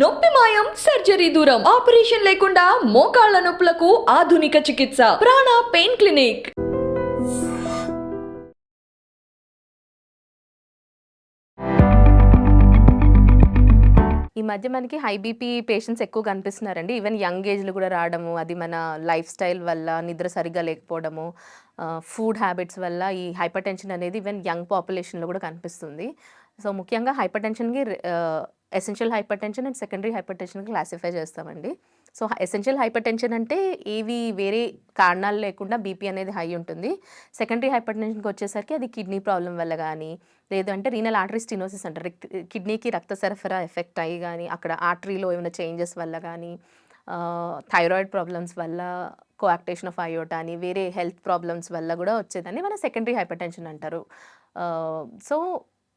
నొప్పి మాయం సర్జరీ దూరం ఆపరేషన్ లేకుండా మోకాళ్ళ నొప్పులకు ఆధునిక చికిత్స ప్రాణ పెయిన్ క్లినిక్. ఈ మధ్య మనకి హై బీపీ పేషెంట్స్ ఎక్కువ కనిపిస్తున్నారండి. ఈవెన్ యంగ్ ఏజ్లు కూడా రావడము అది మన లైఫ్ స్టైల్ వల్ల నిద్ర సరిగ్గా లేకపోవడము ఫుడ్ హ్యాబిట్స్ వల్ల ఈ హైపర్ టెన్షన్ అనేది ఈవెన్ యంగ్ పాపులేషన్లో కూడా కనిపిస్తుంది. సో ముఖ్యంగా హైపర్ టెన్షన్కి essential hypertension and secondary హైపర్ టెన్షన్కి క్లాసిఫై చేస్తామండి. సో ఎసెన్షియల్ హైపర్ టెన్షన్ అంటే ఏవి వేరే కారణాలు లేకుండా బీపీ అనేది హై ఉంటుంది. సెకండరీ హైపర్ టెన్షన్కి వచ్చేసరికి అది కిడ్నీ ప్రాబ్లం వల్ల కానీ లేదంటే రీనల్ ఆర్టరీ స్టినోసిస్ అంటారు. కిడ్నీకి రక్త సరఫరా ఎఫెక్ట్ అయ్యి కానీ అక్కడ ఆర్టరీలో ఏమైనా చేంజెస్ వల్ల కానీ థైరాయిడ్ ప్రాబ్లమ్స్ వల్ల కోయాక్టేషన్ ఆఫ్ అయోటా అని వేరే హెల్త్ ప్రాబ్లమ్స్ వల్ల కూడా వచ్చేదాన్ని. మన సెకండరీ హైపర్ టెన్షన్ అంటారు సో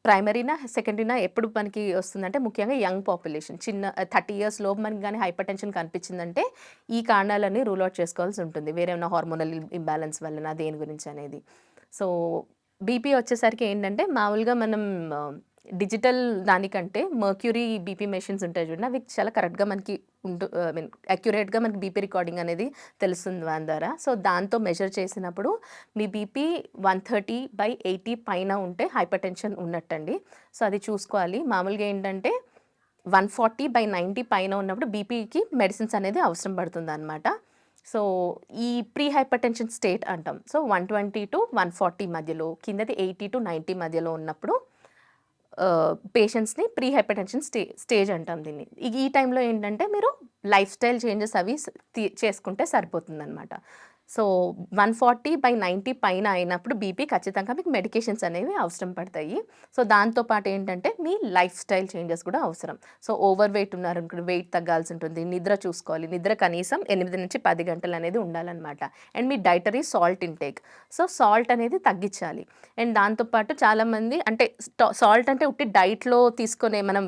ప్రైమరీనా సెకండరీనా ఎప్పుడు మనకి వస్తుందంటే ముఖ్యంగా యంగ్ పాపులేషన్. చిన్న థర్టీ ఇయర్స్ లోపు మనకి కానీ హైపర్ టెన్షన్ కనిపించిందంటే ఈ కారణాలన్నీ రూల్ అవుట్ చేసుకోవాల్సి ఉంటుంది. వేరేమైనా హార్మోనల్ ఇంబ్యాలెన్స్ వలన దేని గురించి అనేది. సో బీపీ వచ్చేసరికి ఏంటంటే మామూలుగా మనం డిజిటల్ దానికంటే మర్క్యూరీ బీపీ మెషిన్స్ ఉంటాయి చూడండి అవి చాలా కరెక్ట్గా మనకి ఉంటు ఐ మీన్ అక్యురేట్గా మనకి బీపీ రికార్డింగ్ అనేది తెలుస్తుంది దాని ద్వారా. సో దాంతో మెజర్ చేసినప్పుడు మీ BP one thirty by eighty పైన ఉంటే హైపర్ టెన్షన్ ఉన్నట్టండి. సో అది చూసుకోవాలి. మామూలుగా ఏంటంటే వన్ ఫార్టీ బై నైంటీ పైన ఉన్నప్పుడు బీపీకి మెడిసిన్స్ అనేది అవసరం పడుతుంది అనమాట సో ఈ ప్రీ హైపర్ టెన్షన్ స్టేట్ అంటాం. So one twenty to one forty మధ్యలో కిందది ఎయిటీ టు నైంటీ మధ్యలో ఉన్నప్పుడు పేషెంట్స్ని pre hypertension stay stage అంటాం దీన్ని. ఈ- టైంలో ఏంటంటే మీరు లైఫ్ స్టైల్ చేంజెస్ అవి తీ- చేసుకుంటే సరిపోతుందన్నమాట. So one forty by ninety పైన అయినప్పుడు బీపీ ఖచ్చితంగా మీకు మెడికేషన్స్ అనేవి అవసరం పడతాయి. సో దాంతోపాటు ఏంటంటే మీ లైఫ్ స్టైల్ చేంజెస్ కూడా అవసరం. సో ఓవర్ వెయిట్ ఉన్నారనుకోండి వెయిట్ తగ్గాల్సి ఉంటుంది నిద్ర చూసుకోవాలి నిద్ర కనీసం ఎనిమిది నుంచి పది గంటలు అనేది ఉండాలన్నమాట. And me dietary salt intake. So salt అనేది తగ్గించాలి. అండ్ దాంతోపాటు చాలామంది అంటే సాల్ట్ అంటే ఉట్టి డైట్లో తీసుకునే మనం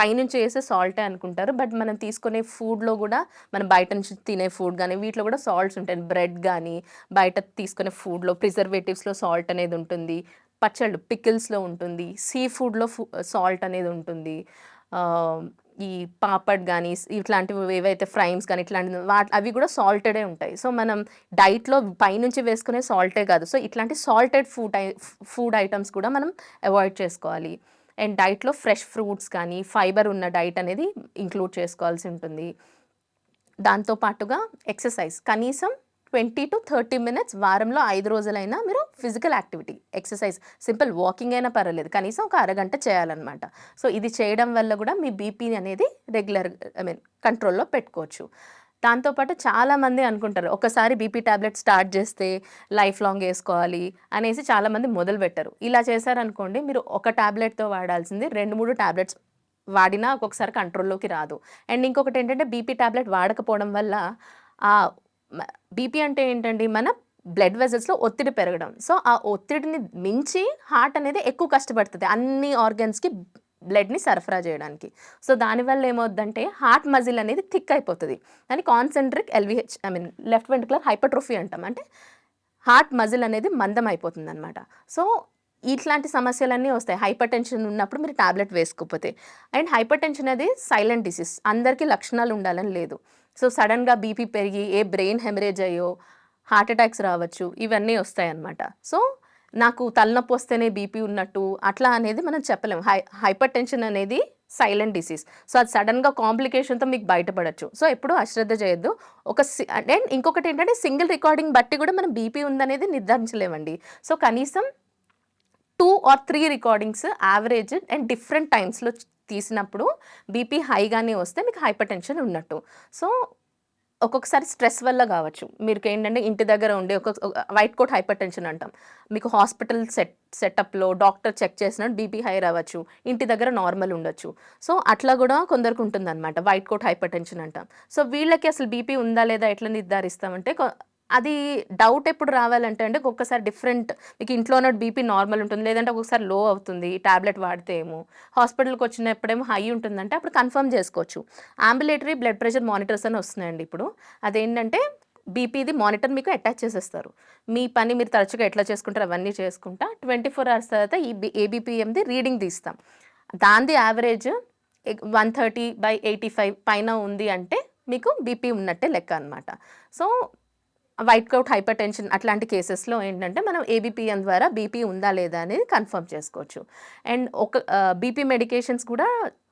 పైనుంచి వేసే సాల్టే అనుకుంటారు. బట్ మనం తీసుకునే ఫుడ్లో కూడా మనం బయట నుంచి తినే ఫుడ్ కానీ వీటిలో కూడా సాల్ట్స్ ఉంటాయి. బ్రెడ్ కానీ బయట తీసుకునే ఫుడ్లో ప్రిజర్వేటివ్స్లో సాల్ట్ అనేది ఉంటుంది. పచ్చళ్ళు పికిల్స్లో ఉంటుంది. సీ ఫుడ్లో సాల్ట్ అనేది ఉంటుంది. ఈ పాపడ్ కానీ ఇట్లాంటివి ఏవైతే ఫ్రైమ్స్ కానీ ఇట్లాంటి వాటి అవి కూడా సాల్టెడే ఉంటాయి. సో మనం డైట్లో పైనుంచి వేసుకునే సాల్టే కాదు. సో ఇట్లాంటి salted food I food items కూడా మనం అవాయిడ్ చేసుకోవాలి. అండ్ డైట్లో ఫ్రెష్ ఫ్రూట్స్ కానీ ఫైబర్ ఉన్న డైట్ అనేది ఇంక్లూడ్ చేసుకోవాల్సి ఉంటుంది. దాంతో పాటుగా ఎక్సర్సైజ్. కనీసం ట్వంటీ టు థర్టీ మినిట్స్ వారంలో ఐదు రోజులైనా మీరు physical activity exercise simple walking అయినా పర్వాలేదు. కనీసం ఒక అరగంట చేయాలన్నమాట. సో ఇది చేయడం వల్ల కూడా మీ బీపీ అనేది రెగ్యులర్ ఐ మీన్ కంట్రోల్లో పెట్టుకోవచ్చు. దాంతోపాటు చాలామంది అనుకుంటారు ఒకసారి బీపీ ట్యాబ్లెట్ స్టార్ట్ చేస్తే లైఫ్ లాంగ్ వేసుకోవాలి అనేసి చాలామంది మొదలు పెట్టరు. ఇలా చేశారనుకోండి మీరు ఒక ట్యాబ్లెట్తో వాడాల్సింది రెండు మూడు ట్యాబ్లెట్స్ వాడినా ఒక్కొక్కసారి కంట్రోల్లోకి రాదు. అండ్ ఇంకొకటి ఏంటంటే బీపీ ట్యాబ్లెట్ వాడకపోవడం వల్ల ఆ బీపీ అంటే ఏంటండి మన బ్లడ్ వెజల్స్లో ఒత్తిడి పెరగడం. సో ఆ ఒత్తిడిని మించి హార్ట్ అనేది ఎక్కువ కష్టపడుతుంది. అన్ని ఆర్గన్స్కి బ్లడ్ని సరఫరా చేయడానికి. సో దానివల్ల ఏమవుద్దంటే హార్ట్ మజిల్ అనేది థిక్ అయిపోతుంది. అని concentric LVH I mean left ventricular hypertrophy అంటాం. అంటే హార్ట్ మజిల్ అనేది మందం అయిపోతుంది అనమాట సో ఇట్లాంటి సమస్యలన్నీ వస్తాయి. హైపర్ టెన్షన్ ఉన్నప్పుడు మీరు టాబ్లెట్ వేసుకోకపోతే. అండ్ హైపర్ టెన్షన్ అనేది సైలెంట్ డిసీజ్. అందరికీ లక్షణాలు ఉండాలని లేదు. సో సడన్గా బీపీ పెరిగి ఏ బ్రెయిన్ హెమరేజ్ అయ్యో హార్ట్ అటాక్స్ రావచ్చు. ఇవన్నీ వస్తాయి అన్నమాట సో నాకు తలనొప్పి వస్తేనే బీపీ ఉన్నట్టు అట్లా అనేది మనం చెప్పలేము హై హైపర్ టెన్షన్ అనేది సైలెంట్ డిసీజ్. సో అది సడన్గా కాంప్లికేషన్తో మీకు బయటపడచ్చు. సో ఎప్పుడు అశ్రద్ధ చేయొద్దు. ఒక అండ్ ఇంకొకటి ఏంటంటే సింగిల్ రికార్డింగ్ బట్టి కూడా మనం బీపీ ఉందనేది నిర్ధారించలేమండి. సో కనీసం two or three recordings average and different టైమ్స్లో తీసినప్పుడు బీపీ హైగానే వస్తే మీకు హైపర్ టెన్షన్ ఉన్నట్టు. సో ఒక్కొక్కసారి స్ట్రెస్ వల్ల కావచ్చు. మీరు ఏంటంటే ఇంటి దగ్గర ఉండే ఒక వైట్ కోట్ హైపర్ టెన్షన్ అంటాం. మీకు హాస్పిటల్ సెట్ సెటప్లో డాక్టర్ చెక్ చేసినట్టు బీపీ హై రావచ్చు ఇంటి దగ్గర నార్మల్ ఉండొచ్చు. సో అట్లా కూడా కొందరికి ఉంటుందన్నమాట. వైట్ కోట్ హైపర్ టెన్షన్ అంటాం. సో వీళ్ళకి అసలు బీపీ ఉందా లేదా ఎట్లా నిర్ధారిస్తామంటే అది డౌట్ ఎప్పుడు రావాలంటే అంటే ఒక్కొక్కసారి డిఫరెంట్ మీకు ఇంట్లో ఉన్న బీపీ నార్మల్ ఉంటుంది లేదంటే ఒక్కొక్కసారి లో అవుతుంది టాబ్లెట్ వాడితే ఏమో. హాస్పిటల్కి వచ్చినప్పుడేమో హై ఉంటుందంటే అప్పుడు కన్ఫర్మ్ చేసుకోవచ్చు. అంబులేటరీ బ్లడ్ ప్రెషర్ మానిటర్స్ అని వస్తున్నాయండి ఇప్పుడు. అదేంటంటే బీపీది మానిటర్ మీకు అటాచ్ చేసేస్తారు. మీ పని మీరు తరచుగా ఎట్లా చేసుకుంటారు అవన్నీ చేసుకుంటా ట్వంటీ ఫోర్ అవర్స్ తర్వాత ఈ ఏబీపీఎంది రీడింగ్ తీస్తాం. దాంది average one thirty by eighty five పైన ఉంది అంటే మీకు బీపీ ఉన్నట్టే లెక్క అనమాట so white coat hypertension అట్లాంటి కేసెస్లో ఏంటంటే మనం ఏబిపిఎన్ ద్వారా బీపీ ఉందా లేదా అనేది కన్ఫర్మ్ చేసుకోవచ్చు. అండ్ ఒక బీపీ మెడికేషన్స్ కూడా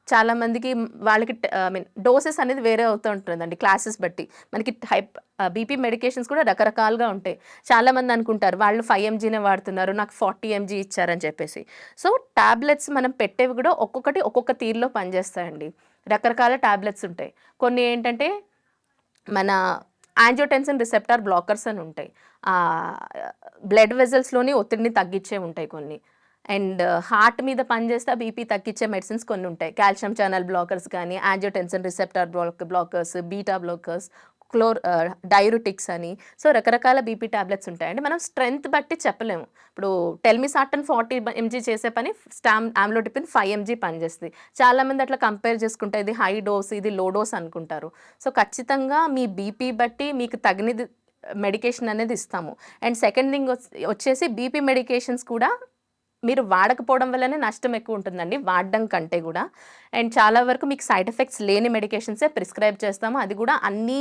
చాలామందికి వాళ్ళకి ఐ మీన్ డోసెస్ అనేది వేరే అవుతూ ఉంటుందండి క్లాసెస్ బట్టి. మనకి హైప్ బీపీ మెడికేషన్స్ కూడా రకరకాలుగా ఉంటాయి. చాలామంది అనుకుంటారు వాళ్ళు ఫైవ్ ఎంజీనే వాడుతున్నారు నాకు ఫార్టీ ఎంజీ ఇచ్చారని చెప్పేసి. సో ట్యాబ్లెట్స్ మనం పెట్టేవి కూడా ఒక్కొక్కటి ఒక్కొక్క తీరులో పనిచేస్తాయండి. రకరకాల ట్యాబ్లెట్స్ ఉంటాయి. కొన్ని ఏంటంటే మన యాంజియోటెన్సిన్ రిసెప్టార్ బ్లాకర్స్ అని ఉంటాయి. బ్లడ్ వెజల్స్లోని ఒత్తిడిని తగ్గించే ఉంటాయి కొన్ని. అండ్ uh, హార్ట్ మీద పనిచేస్తే బీపీ తగ్గించే మెడిసిన్స్ కొన్ని ఉంటాయి. కాల్షియం ఛానల్ బ్లాకర్స్ కానీ angiotensin receptor block blockers beta blockers chlor diuretics uh, అని. సో రకరకాల బీపీ టాబ్లెట్స్ ఉంటాయండి మనం స్ట్రెంత్ బట్టి చెప్పలేము. ఇప్పుడు టెల్మిసాటన్ ఫార్టీ ఎంజీ చేసే పని స్టామ్ ఆమ్లోటిపిన్ ఫైవ్ ఎంజీ పనిచేస్తుంది. చాలామంది అట్లా కంపేర్ చేసుకుంటే ఇది హై డోస్ ఇది లో డోస్ అనుకుంటారు. సో ఖచ్చితంగా మీ బీపీ బట్టి మీకు తగినది మెడికేషన్ అనేది ఇస్తాము. అండ్ సెకండ్ థింగ్ వచ్చేసి బీపీ మెడికేషన్స్ కూడా మీరు వాడకపోవడం వల్లనే నష్టం ఎక్కువ ఉంటుందండి వాడడం కంటే కూడా. అండ్ చాలా వరకు మీకు సైడ్ ఎఫెక్ట్స్ లేని మెడికేషన్సే ప్రిస్క్రైబ్ చేస్తాము. అది కూడా అన్నీ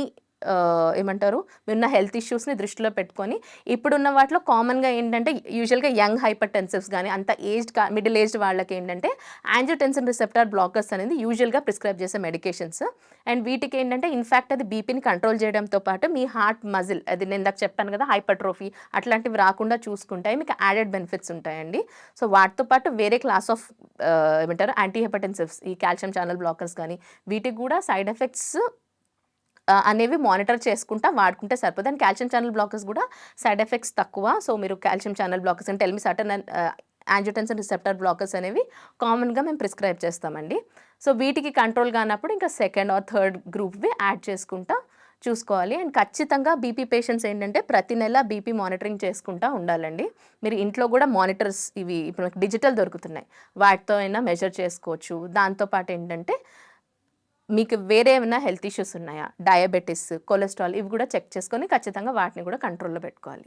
ఏమంటారు? మీరున్న హెల్త్ ఇష్యూస్ని దృష్టిలో పెట్టుకొని ఇప్పుడున్న వాటిలో కామన్గా ఏంటంటే యూజువల్గా యంగ్ హైపర్ టెన్సివ్స్ కానీ అంత ఏజ్డ్ మిడిల్ ఏజ్డ్ వాళ్ళకి ఏంటంటే యాంజియోటెన్సిన్ రిసెప్టార్ బ్లాకర్స్ అనేది యూజువల్గా ప్రిస్క్రైబ్ చేసే మెడికేషన్స్. అండ్ వీటికి ఏంటంటే ఇన్ఫ్యాక్ట్ అది బీపీని కంట్రోల్ చేయడంతో పాటు మీ హార్ట్ మజిల్ అది నేను ఇందాక చెప్పాను కదా హైపర్ట్రోఫీ అట్లాంటివి రాకుండా చూసుకుంటాయి మీకు యాడెడ్ బెనిఫిట్స్ ఉంటాయండి. సో వాటితో పాటు వేరే క్లాస్ ఆఫ్ ఏమంటారు యాంటీ హెపటెన్సివ్స్ ఈ కాల్షియం ఛానల్ బ్లాకర్స్ కానీ వీటికి కూడా సైడ్ ఎఫెక్ట్స్ అనేవి మానిటర్ చేసుకుంటా వాడుకుంటే సరిపోతుంది అండ్ కాల్షియం ఛానల్ బ్లాకర్స్ కూడా సైడ్ ఎఫెక్ట్స్ తక్కువ. సో మీరు calcium channel blockers and telmisartan angiotensin receptor blockers అనేవి కామన్గా మేము ప్రిస్క్రైబ్ చేస్తామండి. సో వీటికి కంట్రోల్ కానప్పుడు ఇంకా సెకండ్ ఆర్ థర్డ్ గ్రూప్వి యాడ్ చేసుకుంటా చూసుకోవాలి. అండ్ ఖచ్చితంగా బీపీ పేషెంట్స్ ఏంటంటే ప్రతి నెల బీపీ మానిటరింగ్ చేసుకుంటా ఉండాలండి. మీరు ఇంట్లో కూడా మానిటర్స్ ఇవి ఇప్పుడు డిజిటల్ దొరుకుతున్నాయి. వాటితో అయినా మెజర్ చేసుకోవచ్చు. దాంతోపాటు ఏంటంటే మీకు వేరే ఏమైనా హెల్త్ ఇష్యూస్ ఉన్నాయా? డయాబెటీస్ కొలెస్ట్రాల్ ఇవి కూడా చెక్ చేసుకొని ఖచ్చితంగా వాటిని కూడా కంట్రోల్లో పెట్టుకోవాలి.